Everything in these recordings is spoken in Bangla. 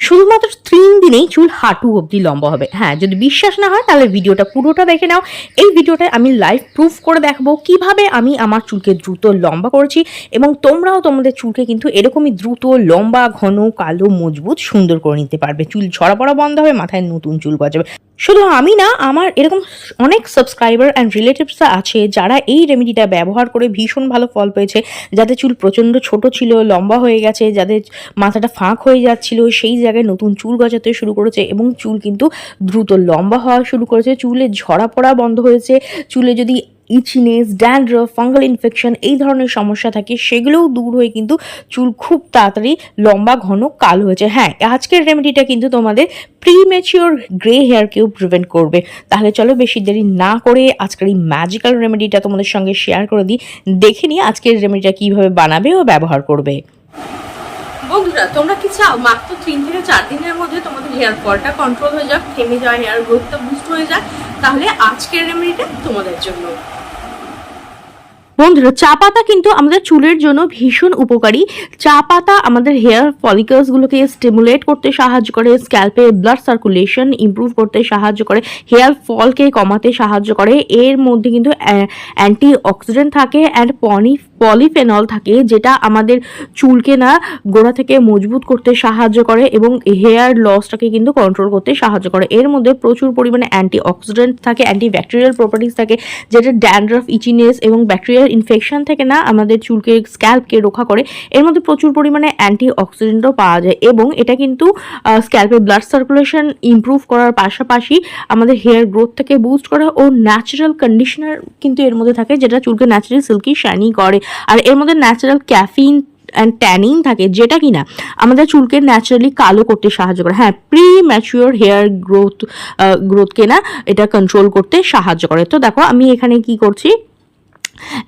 শুধুমাত্র তিন দিনেই চুল হাঁটু অবধি লম্বা হবে। হ্যাঁ যদি বিশ্বাস না হয়, তাহলে ভিডিওটা পুরোটা দেখে নাও। এই ভিডিওটায় আমি লাইভ প্রুফ করে দেখব কীভাবে আমি আমার চুলকে দ্রুত লম্বা করেছি এবং তোমরাও তোমাদের চুলকে কিন্তু এরকমই দ্রুত, লম্বা, ঘন, কালো, মজবুত, সুন্দর করে নিতে পারবে। চুল ঝরা পড়া বন্ধ হবে, মাথায় নতুন চুল গজাবে। শুধু আমি না, আমার এরকম অনেক সাবস্ক্রাইবার অ্যান্ড রিলেটিভসরা আছে যারা এই রেমেডিটা ব্যবহার করে ভীষণ ভালো ফল পেয়েছে। যাদের চুল প্রচণ্ড ছোট ছিল, লম্বা হয়ে গেছে, যাদের মাথাটা ফাঁক হয়ে যাচ্ছিল, সেই জায়গায় নতুন চুল গজাতে শুরু করেছে এবং চুল কিন্তু দ্রুত লম্বা হওয়া শুরু করেছে। চুলে ঝরা পড়া বন্ধ হয়েছে। চুলে যদি ইচিনেস, ড্যান্ড্রফ, ফাঙ্গাল ইনফেকশন এই ধরনের সমস্যা থাকে, সেগুলোও দূর হয়ে কিন্তু চুল খুব তাড়াতাড়ি লম্বা, ঘন, কালো হয়েছে হ্যাঁ আজকের রেমেডিটা কিন্তু তোমাদের প্রিমেচিওর গ্রে হেয়ারকেও প্রিভেন্ট করবে। তাহলে চলো বেশি দেরি না করে আজকের এই ম্যাজিক্যাল রেমেডিটা তোমাদের সঙ্গে শেয়ার করে দিই। দেখে নিই আজকের রেমেডিটা কীভাবে বানাবে ও ব্যবহার করবে। বন্ধুরা, তোমরা কি চাও? মাত্র তিন থেকে চার দিনের মধ্যে তোমাদের হেয়ার ফলটা কন্ট্রোল হয়ে যাক, থেমে যাওয়া হেয়ার গ্রোথটা বুস্ট হয়ে যায় তাহলে আজকের রেমেডিটা তোমাদের জন্য। বন্ধুরা, চা পাতা কিন্তু আমাদের চুলের জন্য ভীষণ উপকারী। চা পাতা আমাদের হেয়ার ফলিকলসগুলোকে স্টিমুলেট করতে সাহায্য করে স্ক্যাল্পে ব্লাড সার্কুলেশন ইমপ্রুভ করতে সাহায্য করে হেয়ার ফলকে কমাতে সাহায্য করে। এর মধ্যে কিন্তু অ্যান্টি অক্সিডেন্ট থাকে অ্যান্ড পনি পলিফেনল থাকে, যেটা আমাদের চুলকে না গোড়া থেকে মজবুত করতে সাহায্য করে এবং হেয়ার লসটাকে কিন্তু কন্ট্রোল করতে সাহায্য করে। এর মধ্যে প্রচুর পরিমাণে অ্যান্টি অক্সিডেন্ট থাকে অ্যান্টি ব্যাকটেরিয়াল প্রপার্টিস থাকে, যেটা ড্যান্ড্রফ ইচিনেস এবং ব্যাকটেরিয়াল ইনফেকশন থেকে না আমাদের চুলকে স্ক্যাল্পকে রক্ষা করে, এর মধ্যে প্রচুর পরিমাণে অ্যান্টি অক্সিডেন্টও পাওয়া যায় এবং এটা কিন্তু স্ক্যাল্পে ব্লাড সার্কুলেশন ইমপ্রুভ করার পাশাপাশি আমাদের হেয়ার গ্রোথটাকে বুস্ট করা ও ন্যাচারাল কন্ডিশনার কিন্তু এর মধ্যে থাকে যেটা চুলকে ন্যাচারালি সিল্কি শাইনি করে। আর এর মধ্যে ন্যাচারাল ক্যাফিন অ্যান্ড ট্যানিং থাকে যেটা কিনা আমাদের চুলকে ন্যাচারালি কালো করতে সাহায্য করে। হ্যাঁ প্রি ম্যাচিওর হেয়ার গ্রোথ গ্রোথকে না এটা কন্ট্রোল করতে সাহায্য করে। তো দেখো আমি এখানে কি করছি?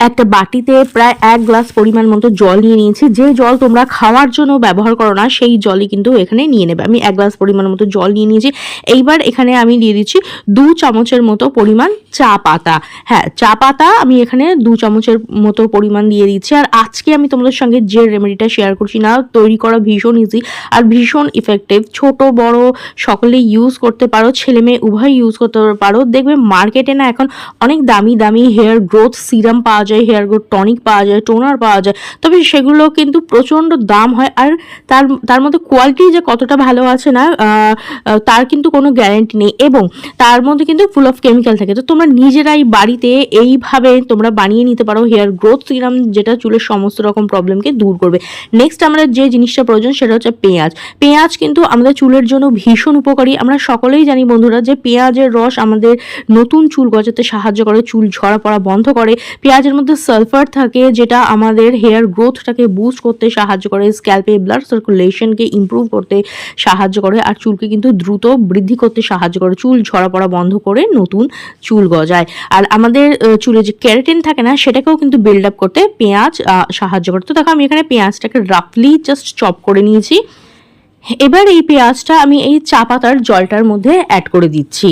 একটা বাটিতে প্রায় এক গ্লাস পরিমাণ মতো জল নিয়ে নিয়েছি। যে জল তোমরা খাওয়ার জন্য ব্যবহার করো না, সেই জলই কিন্তু এখানে নিয়ে নেবে। আমি এক গ্লাস পরিমাণ মতো জল নিয়ে নিয়েছি। এইবার এখানে আমি দিয়ে দিচ্ছি দু চামচের মতো পরিমাণ চা পাতা। হ্যাঁ চা পাতা আমি এখানে দু চামচের মতো পরিমাণ দিয়ে দিচ্ছি। আর আজকে আমি তোমাদের সঙ্গে যে রেমেডিটা শেয়ার করছি না, তৈরি করা ভীষণ ইজি আর ভীষণ ইফেক্টিভ ছোট, বড়, সকলে ইউজ করতে পারো ছেলে মেয়ে উভয় ইউজ করতে পারো। দেখবে মার্কেটে না এখন অনেক দামি দামি হেয়ার গ্রোথ সিরাম পাওয়া যায় হেয়ার গ্রোথ টনিক পাওয়া যায় টোনার পাওয়া যায়। তবে সেগুলো কিন্তু প্রচণ্ড দাম হয় আর তার তার মধ্যে কোয়ালিটি যে কতটা ভালো আছে না তার কিন্তু কোনো গ্যারেন্টি নেই এবং তার মধ্যে কিন্তু ফুল অফ কেমিক্যাল থাকে। তো তোমরা নিজেরাই বাড়িতে এইভাবে তোমরা বানিয়ে নিতে পারো হেয়ার গ্রোথ সিরাম যেটা চুলের সমস্ত রকম প্রবলেমকে দূর করবে। নেক্সট আমাদের যে জিনিসটা প্রয়োজন সেটা হচ্ছে পেঁয়াজ। পেঁয়াজ কিন্তু আমাদের চুলের জন্য ভীষণ উপকারী। আমরা সকলেই জানি বন্ধুরা যে পেঁয়াজের রস আমাদের নতুন চুল গজাতে সাহায্য করে, চুল ঝরা পড়া বন্ধ করে। পেঁয়াজের মধ্যে সালফার থাকে, যেটা আমাদের হেয়ার গ্রোথটাকে বুস্ট করতে সাহায্য করে স্ক্যাল্পে ব্লাড সার্কুলেশনকে ইমপ্রুভ করতে সাহায্য করে, আর চুলকে কিন্তু দ্রুত বৃদ্ধি করতে সাহায্য করে। চুল ঝরা পড়া বন্ধ করে নতুন চুল গজায়। আর আমাদের চুলে যে ক্যারাটিন থাকে না, সেটাকেও কিন্তু বিল্ড আপ করতে পেঁয়াজ সাহায্য করে। তো দেখো, আমি এখানে পেঁয়াজটাকে রাফলি জাস্ট চপ করে নিয়েছি। এবার এই পেঁয়াজটা আমি এই চা পাতার জলটার মধ্যে অ্যাড করে দিচ্ছি।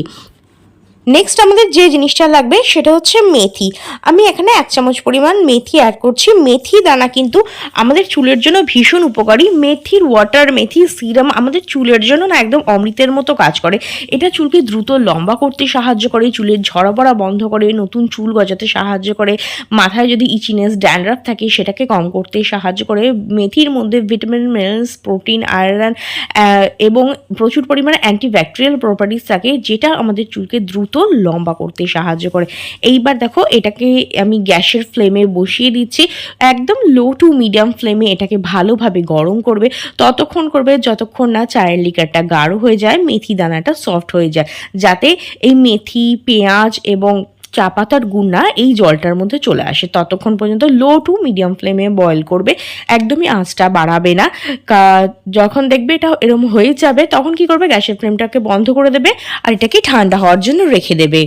নেক্সট আমাদের যে জিনিসটা লাগবে সেটা হচ্ছে মেথি। আমি এখানে এক চামচ পরিমাণ মেথি অ্যাড করছি। মেথি দানা কিন্তু আমাদের চুলের জন্য ভীষণ উপকারী। মেথির ওয়াটার মেথি সিরাম আমাদের চুলের জন্য না একদম অমৃতের মতো কাজ করে। এটা চুলকে দ্রুত লম্বা করতে সাহায্য করে, চুলের ঝরা পড়া বন্ধ করে, নতুন চুল গজাতে সাহায্য করে, মাথায় যদি ইচিনেস ড্যান্ড্রাফ থাকে সেটাকে কম করতে সাহায্য করে। মেথির মধ্যে ভিটামিন মিনারেলস প্রোটিন আয়রন এবং প্রচুর পরিমাণে অ্যান্টিব্যাকটেরিয়াল প্রপার্টিস থাকে, যেটা আমাদের চুলকে দ্রুত লম্বা করতে সাহায্য করে। এইবার দেখো, এটাকে আমি গ্যাসের ফ্লেমে বসিয়ে দিচ্ছি। একদম লো টু মিডিয়াম ফ্লেমে এটাকে ভালোভাবে গরম করবে। ততক্ষণ করবে যতক্ষণ না চায়ের লিকারটা গাঢ় হয়ে যায়, মেথি দানাটা সফট হয়ে যায়। যাতে এই মেথি, পেঁয়াজ এবং চা পাতার গুণা এই জলটার মধ্যে চলে আসে। ততক্ষণ পর্যন্ত লো টু মিডিয়াম ফ্লেমে বয়েল করবে। একদমই আঁচটা বাড়াবে না। যখন দেখবে এটা এরম হয়ে যাবে, তখন কি করবে? গ্যাসের ফ্লেমটাকে বন্ধ করে দেবে আর এটাকে ঠান্ডা হওয়ার জন্য রেখে দেবে।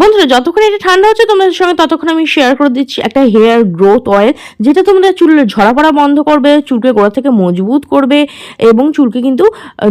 বন্ধুরা, যতক্ষণ এটা ঠান্ডা হচ্ছে, তোমাদের সঙ্গে ততক্ষণ আমি শেয়ার করে দিচ্ছি একটা হেয়ার গ্রোথ অয়েল যেটা তোমাদের চুলের ঝরা পড়া বন্ধ করবে, চুলকে গোড়া থেকে মজবুত করবে এবং চুলকে কিন্তু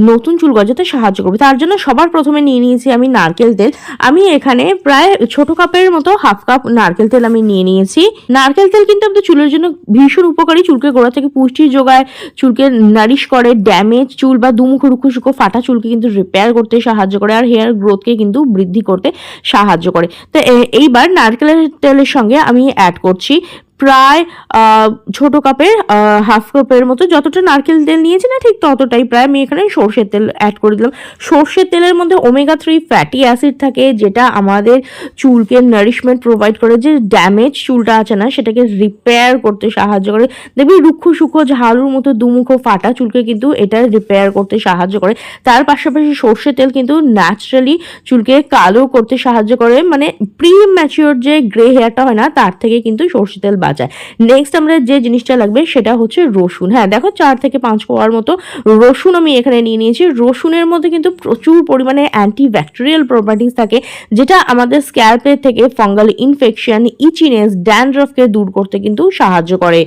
নতুন চুল গজাতে সাহায্য করবে। তার জন্য সবার প্রথমে নিয়ে নিয়েছি আমি নারকেল তেল। আমি এখানে প্রায় ছোট কাপের মতো হাফ কাপ নারকেল তেল আমি নিয়ে নিয়েছি। নারকেল তেল কিন্তু আমাদের চুলের জন্য ভীষণ উপকারী। চুলকে গোড়া থেকে পুষ্টি যোগায়, চুলকে নারিশ করে ড্যামেজ চুল বা দুমুখ রুখো সুখো ফাটা চুলকে কিন্তু রিপেয়ার করতে সাহায্য করে, আর হেয়ার গ্রোথকে কিন্তু বৃদ্ধি করতে সাহায্য করে। তো এইবার নারকেলের তেলের সঙ্গে আমি অ্যাড করছি প্রায় ছোট কাপের হাফ কাপের মতো যতটা নারকেল তেল নিয়েছি না ঠিক ততটাই প্রায় আমি এখানে সর্ষের তেল অ্যাড করে দিলাম। সর্ষের তেলের মধ্যে ওমেগা থ্রি ফ্যাটি অ্যাসিড থাকে যেটা আমাদের চুলকে নারিশমেন্ট প্রোভাইড করে, যে ড্যামেজ চুলটা আছে না সেটাকে রিপেয়ার করতে সাহায্য করে। দেখবি রুক্ষ সুক্ষ ঝালুর মতো দুমুখো ফাটা চুলকে কিন্তু এটা রিপেয়ার করতে সাহায্য করে। তার পাশাপাশি সর্ষের তেল কিন্তু ন্যাচারালি চুলকে কালো করতে সাহায্য করে। মানে প্রি ম্যাচিওর যে গ্রে হেয়ারটা হয় না, তার থেকে কিন্তু সর্ষের তেল বাঁচায়। নেক্সট আমরা যে জিনিসটা লাগবে সেটা হচ্ছে রসুন। হ্যাঁ দেখো চার থেকে পাঁচ কোয়ার মতো রসুন আমি এখানে নিয়ে নিয়েছি। রসুনের মধ্যে কিন্তু প্রচুর পরিমাণে অ্যান্টি ব্যাকটেরিয়াল প্রপার্টিস থাকে, যেটা আমাদের স্ক্যাল্পের থেকে ফঙ্গাল ইনফেকশন ইচিনেস ড্যান্ড্রফকে দূর করতে কিন্তু সাহায্য করে।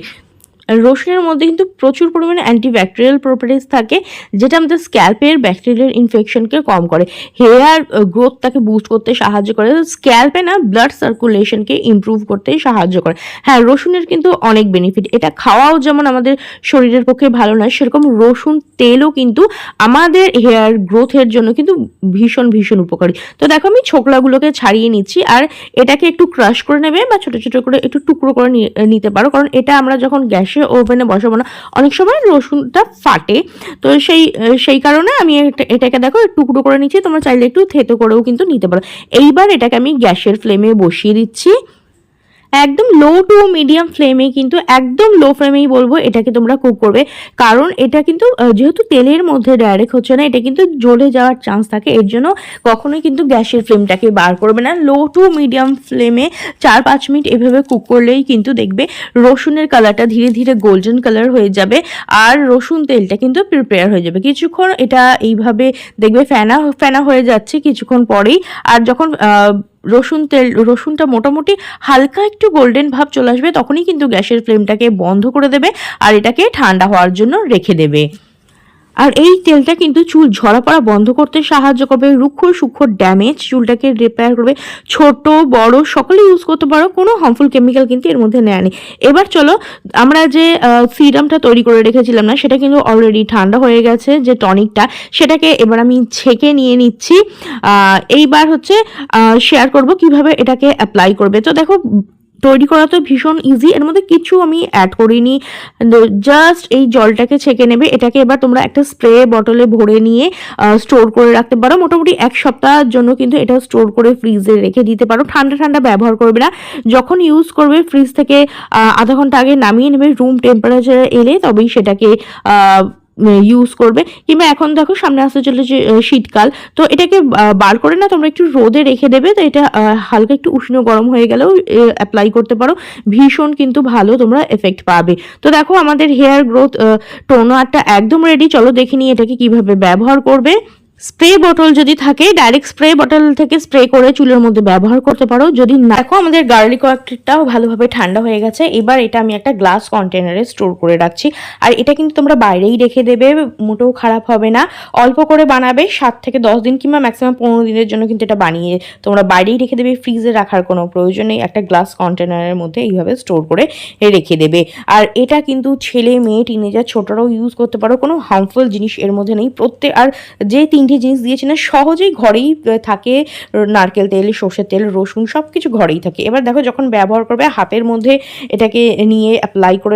রসুনের মধ্যে কিন্তু প্রচুর পরিমাণে অ্যান্টিব্যাকটেরিয়াল প্রপার্টিস থাকে, যেটা আমাদের স্ক্যাল্পের ব্যাকটেরিয়াল ইনফেকশনকে কম করে। হেয়ার গ্রোথটাকে বুস্ট করতে সাহায্য করে। স্ক্যাল্পে না ব্লাড সার্কুলেশনকে ইমপ্রুভ করতে সাহায্য করে। হ্যাঁ রসুনের কিন্তু অনেক বেনিফিট এটা খাওয়াও যেমন আমাদের শরীরের পক্ষে ভালো নয়, সেরকম রসুন তেলও কিন্তু আমাদের হেয়ার গ্রোথের জন্য কিন্তু ভীষণ ভীষণ উপকারী। তো দেখো আমি ছোকলাগুলোকে ছাড়িয়ে নিচ্ছি, আর এটাকে একটু ক্রাশ করে নেবে বা ছোটো ছোটো করে একটু টুকরো করে নিতে পারো। কারণ এটা আমরা যখন গ্যাসে ওভেনে বসাবো না। অনেক সময় রসুনটা ফাটে। তো সেই সেই কারণে আমি এটা- এটাকে দেখো টুকরো করে নিচ্ছি। তোমরা চাইলে একটু থেতো করেও কিন্তু নিতে পারো। এইবার এটাকে আমি গ্যাসের ফ্লেমে বসিয়ে দিচ্ছি। একদম লো টু মিডিয়াম ফ্লেমে কিন্তু একদম লো ফ্লেমেই বলব এটাকে তোমরা কুক করবে। কারণ এটা কিন্তু যেহেতু তেলের মধ্যে ডাইরেক্ট হচ্ছে না, এটা কিন্তু জ্বলে যাওয়ার চান্স থাকে। এর জন্য কখনোই কিন্তু গ্যাসের ফ্লেমটাকে বার করবে না। লো টু মিডিয়াম ফ্লেমে চার পাঁচ মিনিট এভাবে কুক করলেই কিন্তু দেখবে রসুনের কালারটা ধীরে ধীরে গোল্ডেন কালার হয়ে যাবে আর রসুন তেলটা কিন্তু প্রিপেয়ার হয়ে যাবে। কিছুক্ষণ এটা এইভাবে দেখবে ফেনা ফেনা হয়ে যাচ্ছে কিছুক্ষণ পরেই। আর যখন রসুন তেল, রসুনটা মোটামুটি হালকা একটু গোল্ডেন ভাব চলে আসবে, তখনই কিন্তু গ্যাসের ফ্লেমটাকে বন্ধ করে দেবে আর এটাকে ঠান্ডা হওয়ার জন্য রেখে দেবে। আর এই তেলটা কিন্তু চুল ঝরা পড়া বন্ধ করতে সাহায্য করবে। রুক্ষ সূক্ষ্ম ড্যামেজ চুলটাকে রিপেয়ার করবে। ছোট, বড়, সকলে ইউজ করতে পারো, কোনো হার্মফুল কেমিক্যাল কিন্তু এর মধ্যে নেওয়া নেই। এবার চলো, আমরা যে সিরামটা তৈরি করে রেখেছিলাম না, সেটা কিন্তু অলরেডি ঠান্ডা হয়ে গেছে, যে টনিকটা সেটাকে এবার আমি ছেঁকে নিয়ে নিচ্ছি। এইবার হচ্ছে শেয়ার করব কীভাবে এটাকে অ্যাপ্লাই করবে। তো দেখো তৈরি করা তো ভীষণ ইজি এর মধ্যে কিছু আমি অ্যাড করিনি। জাস্ট এই জলটাকে ছেঁকে নেবে, এটাকে এবার তোমরা একটা স্প্রে বটলে ভরে নিয়ে স্টোর করে রাখতে পারো। মোটামুটি এক সপ্তাহের জন্য কিন্তু এটা স্টোর করে ফ্রিজে রেখে দিতে পারো। ঠান্ডা ঠান্ডা ব্যবহার করবে না। যখন ইউজ করবে ফ্রিজ থেকে আধা ঘণ্টা আগে নামিয়ে নেবে। রুম টেম্পারেচারে এলে তবেই সেটাকে ইউজ করবে। কিংবা এখন দেখো সামনে আসতে চলেছে শীতকাল। তো এটাকে বার করে না, তোমরা একটু রোদে রেখে দেবে। তো এটা হালকা একটু উষ্ণ গরম হয়ে গেলেও অ্যাপ্লাই করতে পারো। ভীষণ কিন্তু ভালো তোমরা এফেক্ট পাবে। তো দেখো আমাদের হেয়ার গ্রোথ টোনারটা একদম রেডি চলো দেখে নিই এটাকে কীভাবে ব্যবহার করবে। স্প্রে বটল যদি থাকে ডাইরেক্ট স্প্রে বটল থেকে স্প্রে করে চুলের মধ্যে ব্যবহার করতে পারো। যদি না, দেখো আমাদের গার্লিক ওয়াটারটাও ভালোভাবে ঠান্ডা হয়ে গেছে। এবার এটা আমি একটা গ্লাস কন্টেনারে স্টোর করে রাখছি। আর এটা কিন্তু তোমরা বাইরেই রেখে দেবে, মোটেও খারাপ হবে না। অল্প করে বানাবে, সাত থেকে দশ দিন কিংবা ম্যাক্সিমাম পনেরো দিনের জন্য কিন্তু এটা বানিয়ে তোমরা বাইরেই রেখে দেবে ফ্রিজে রাখার কোনো প্রয়োজন নেই। একটা গ্লাস কন্টেনারের মধ্যে এইভাবে স্টোর করে রেখে দেবে। আর এটা কিন্তু ছেলে, মেয়ে টিনেজার ছোটরাও ইউজ করতে পারো। কোনো হার্মফুল জিনিস এর মধ্যে নেই। প্রত্যেক, আর যে তিনটি জিনিস দিয়েছি না, সহজেই ঘরেই থাকে নারকেল তেল, সর্ষের তেল, রসুন সব কিছু ঘরেই থাকে। এবার দেখো যখন ব্যবহার করবে, হাতের মধ্যে এটাকে নিয়ে অ্যাপ্লাই করে